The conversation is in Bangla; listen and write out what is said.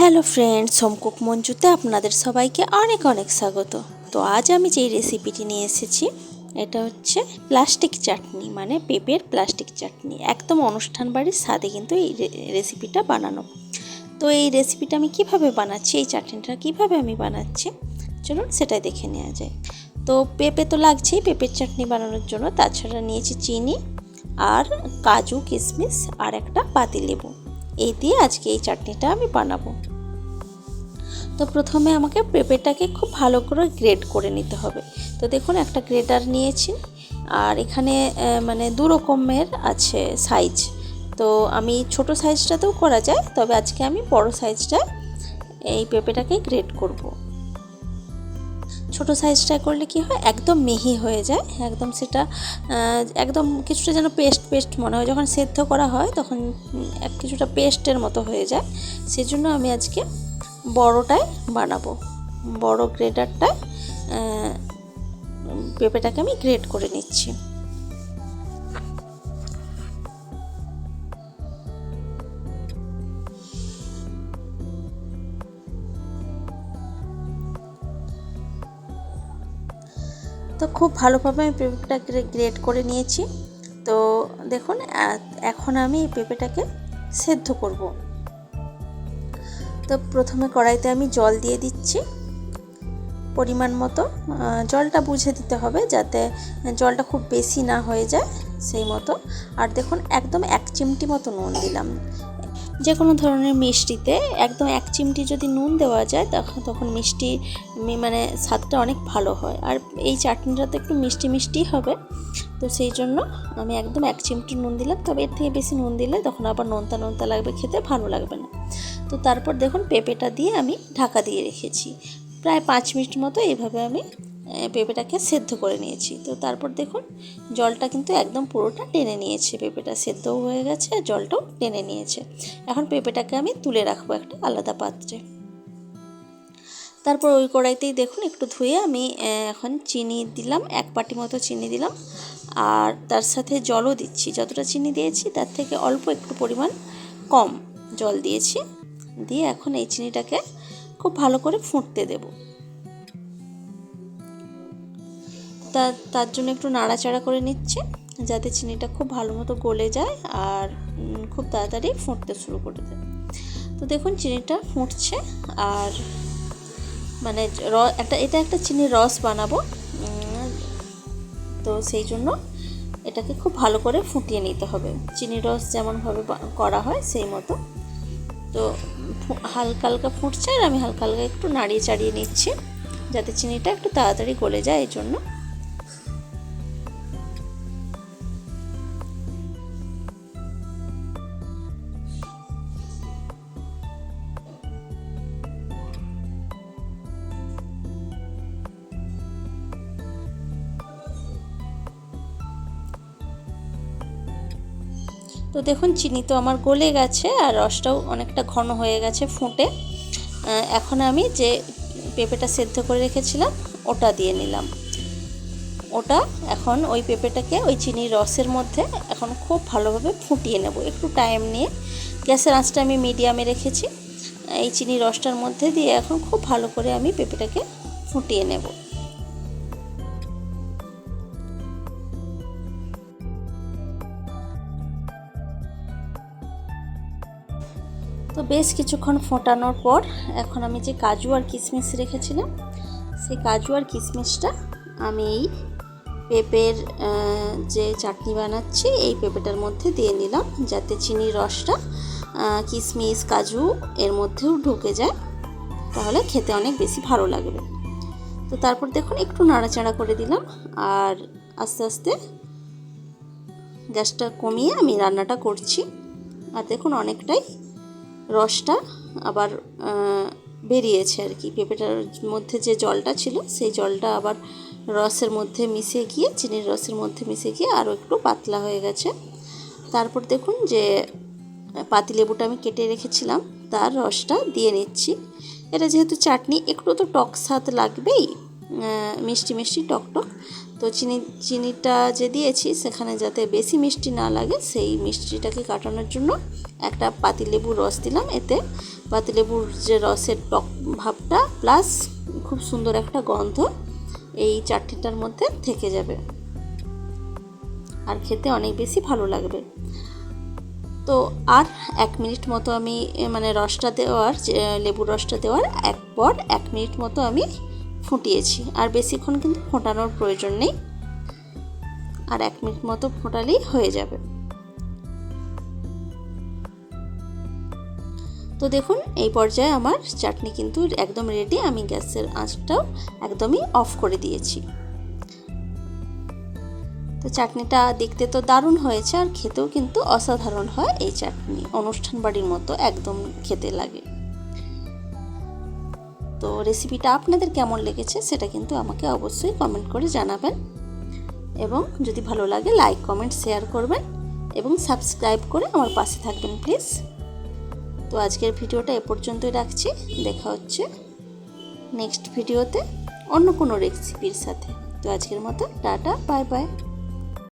হ্যালো ফ্রেন্ড সোমকুক মঞ্জুতে আপনাদের সবাইকে অনেক অনেক স্বাগত। তো আজ আমি যেই রেসিপিটি নিয়ে এসেছি, এটা হচ্ছে প্লাস্টিক চাটনি মানে পেঁপের প্লাস্টিক চাটনি একদম অনুষ্ঠান বাড়ির স্বাদে কিন্তু এই রেসিপিটা বানানো। তো এই রেসিপিটা আমি কীভাবে বানাচ্ছি, এই চাটনিটা কীভাবে আমি বানাচ্ছি, চলুন সেটাই দেখে নেওয়া যায় তো পেঁপে তো লাগছেই পেঁপের চাটনি বানানোর জন্য, তাছাড়া নিয়েছি চিনি আর কাজু কিশমিশ আর একটা পাতিলেবু। এই দিয়ে আজকে এই চাটনিটা আমি বানাবো। তো প্রথমে আমাকে পেঁপেটাকে খুব ভালো করে গ্রেড করে নিতে হবে। তো দেখুন, একটা গ্রেটার নিয়েছি। আর এখানে মানে দু রকমের আছে সাইজ তো আমি ছোট সাইজটাতেও করা যায়, তবে আজকে আমি বড় সাইজটা এই পেঁপেটাকে গ্রেড করব। ছোট সাইজটা করলে কি হয়? একদম মিহি হয়ে যায়। একদম সেটা একদম কিছুটা যেন পেস্ট পেস্ট মনে হয়। যখন সেদ্ধ করা হয়, তখন এক কিছুটা পেস্টের মতো হয়ে যায়। সেজন্য আমি আজকে বড়োটাই বানাবো। বড় গ্রেটারটায় পেঁপেটাকে আমি গ্রেড করে নিচ্ছি। তো খুব ভালোভাবে আমি পেঁপেটা গ্রেড করে নিয়েছি। তো দেখুন এখন আমি এই পেঁপেটাকে সেদ্ধ করব। তো প্রথমে কড়াইতে আমি জল দিয়ে দিচ্ছি। পরিমাণ মতো জলটা বুঝে দিতে হবে যাতে জলটা খুব বেশি না হয়ে যায় সেই মতো। আর দেখুন, একদম এক চিমটি মতো নুন দিলাম। যে কোনো ধরনের মিষ্টিতে একদম এক চিমটি যদি নুন দেওয়া যায় তখন তখন মিষ্টি মানে স্বাদটা অনেক ভালো হয়। আর এই চাটনিটা তো একটু মিষ্টি মিষ্টি হবে। তো সেই জন্য আমি একদম এক চিমটি নুন দিলাম। তবে এর থেকে বেশি নুন দিলে তখন আবার নোনতা নোনতা লাগবে খেতে, ভালো লাগবে না। তো তারপর দেখুন পেঁপেটা দিয়ে আমি ঢাকা দিয়ে রেখেছি। প্রায় পাঁচ মিনিট মতো এইভাবে আমি পেঁপেটাকে সেদ্ধ করে নিয়েছি। তো তারপর দেখুন, জলটা কিন্তু একদম পুরোটা টেনে নিয়েছে। পেঁপেটা সেদ্ধও হয়ে গেছে আর জলটাও টেনে নিয়েছে। এখন পেঁপেটাকে আমি তুলে রাখব একটা আলাদা পাত্রে। তারপর ওই কড়াইতেই দেখুন, একটু ধুয়ে আমি এখন চিনি দিলাম, এক বাটি মতো চিনি দিলাম। আর তার সাথে জলও দিচ্ছি। যতটা চিনি দিয়েছি, তার থেকে অল্প একটু পরিমাণ কম জল দিয়েছি। দিয়ে এখন এই চিনিটাকে খুব ভালো করে ফুটতে দেব। তার তার জন্য একটু নাড়াচাড়া করে নিচ্ছে, যাতে চিনিটা খুব ভালো মতো গলে যায় আর খুব তাড়াতাড়ি ফুটতে শুরু করে দেয়। তো দেখুন চিনিটা ফুটছে আর মানে একটা, এটা একটা চিনির রস বানাবো তো সেই জন্য এটাকে খুব ভালো করে ফুটিয়ে নিতে হবে। চিনির রস যেমনভাবে করা হয় সেই মতো। তো হালকা হালকা ফুটছে আর আমি হালকা হালকা একটু নাড়িয়ে চাড়িয়ে নিচ্ছি, যাতে চিনিটা একটু তাড়াতাড়ি গলে যায় এই জন্য তো দেখুন, চিনি তো আমার গলে গেছে আর রসটাও অনেকটা ঘন হয়ে গেছে ফুটে। এখন আমি যে পেঁপেটা সেদ্ধ করে রেখেছিলাম, ওটা দিয়ে নিলাম। ওটা এখন ওই পেঁপেটাকে ওই চিনির রসের মধ্যে এখন খুব ভালোভাবে ফুটিয়ে নেব। একটু টাইম নিয়ে। গ্যাসের আঁচটা আমি মিডিয়ামে রেখেছি। এই চিনি রসটার মধ্যে দিয়ে এখন খুব ভালো করে আমি পেঁপেটাকে ফুটিয়ে নেব। তো বেশ কিছুক্ষণ ফোটানোর পর এখন আমি যে কাজু আর কিশমিশ রেখেছিলাম, সেই কাজু আর কিশমিশটা আমি এই পেঁপের যে চাটনি বানাচ্ছি, এই পেঁপেটার মধ্যে দিয়ে নিলাম যাতে চিনির রসটা কিশমিশ, কাজু এর মধ্যেও ঢুকে যায়। তাহলে খেতে অনেক বেশি ভালো লাগবে। তো তারপর দেখুন একটু নাড়াচাড়া করে দিলাম আর আস্তে আস্তে গ্যাসটা কমিয়ে আমি রান্নাটা করছি। আর দেখুন অনেকটাই রসটা আবার বেরিয়েছে আর কি। পেঁপেটার মধ্যে যে জলটা ছিল, সেই জলটা আবার রসের মধ্যে মিশে গিয়ে, চিনির রসের মধ্যে মিশে গিয়ে আরও একটু পাতলা হয়ে গেছে। তারপর দেখুন যে, পাতিলেবুটা আমি কেটে রেখেছিলাম, তার রসটা দিয়ে নিচ্ছি। এটা যেহেতু চাটনি, একটু তো টক স্বাদ লাগবেই। মিষ্টি মিষ্টি টক টক। তো চিনি, চিনিটা যে দিয়েছি, সেখানে যাতে বেশি মিষ্টি না লাগে, সেই মিষ্টিটাকে কাটানোর জন্য একটা পাতিলেবুর রস দিলাম। এতে পাতিলেবুর যে রসের টক ভাবটা, প্লাস খুব সুন্দর একটা গন্ধ এই চাটনিটার মধ্যে থেকে যাবে। আর খেতে অনেক বেশি ভালো লাগবে। তো আর এক মিনিট মতো আমি মানে রসটা দেওয়ার লেবুর রসটা দেওয়ার এক পর এক মিনিট মতো আমি ফুটিয়েছি। আর বেশিক্ষণ কিন্তু ফোটানোর প্রয়োজন নেই। আর এক মিনিট মতো ফোটালেই হয়ে যাবে। তো দেখুন, এই পর্যায়ে আমার চাটনি কিন্তু একদম রেডি আমি গ্যাসের আঁচটাও একদমই অফ করে দিয়েছি। তো চাটনিটা দেখতে তো দারুণ হয়েছে, আর খেতেও কিন্তু অসাধারণ হয় এই চাটনি। অনুষ্ঠান বাড়ির মতো একদম খেতে লাগে। তো রেসিপিটা আপনাদের কেমন লেগেছে সেটা কিন্তু আমাকে অবশ্যই কমেন্ট করে জানাবেন। এবং যদি ভালো লাগে লাইক কমেন্ট শেয়ার করবেন এবং সাবস্ক্রাইব করে আমার পাশে থাকবেন প্লিজ তো আজকের ভিডিওটা এ পর্যন্তই রাখছি। দেখা হচ্ছে নেক্সট ভিডিওতে অন্য কোনো রেসিপির সাথে। তো আজকের মতো, টাটা বাই বাই